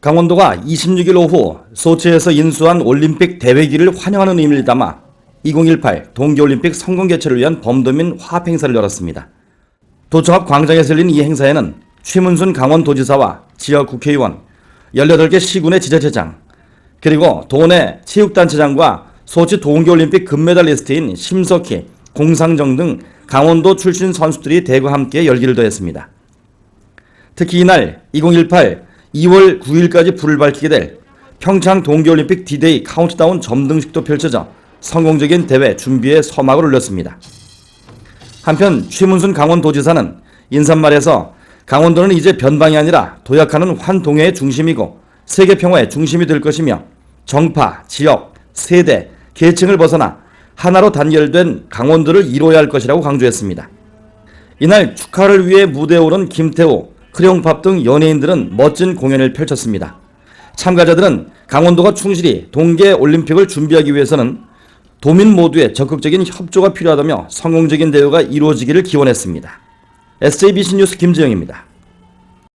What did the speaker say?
강원도가 26일 오후 소치에서 인수한 올림픽 대회기를 환영하는 의미를 담아 2018 동계올림픽 성공 개최를 위한 범도민 화합 행사를 열었습니다. 도청 앞 광장에서 열린 이 행사에는 최문순 강원도지사와 지역 국회의원, 18개 시군의 지자체장, 그리고 도내 체육단체장과 소치 동계올림픽 금메달리스트인 심석희, 공상정 등 강원도 출신 선수들이 대거 함께 열기를 더했습니다. 특히 이날 2018 2월 9일까지 불을 밝히게 될 평창 동계올림픽 디데이 카운트다운 점등식도 펼쳐져 성공적인 대회 준비에 서막을 올렸습니다. 한편 최문순 강원도지사는 인사말에서 강원도는 이제 변방이 아니라 도약하는 환동해의 중심이고 세계 평화의 중심이 될 것이며 정파, 지역, 세대, 계층을 벗어나 하나로 단결된 강원도를 이뤄야 할 것이라고 강조했습니다. 이날 축하를 위해 무대에 오른 김태호, 크레용팝 등 연예인들은 멋진 공연을 펼쳤습니다. 참가자들은 강원도가 충실히 동계 올림픽을 준비하기 위해서는 도민 모두의 적극적인 협조가 필요하다며 성공적인 대회가 이루어지기를 기원했습니다. SJBC 뉴스 김재영입니다.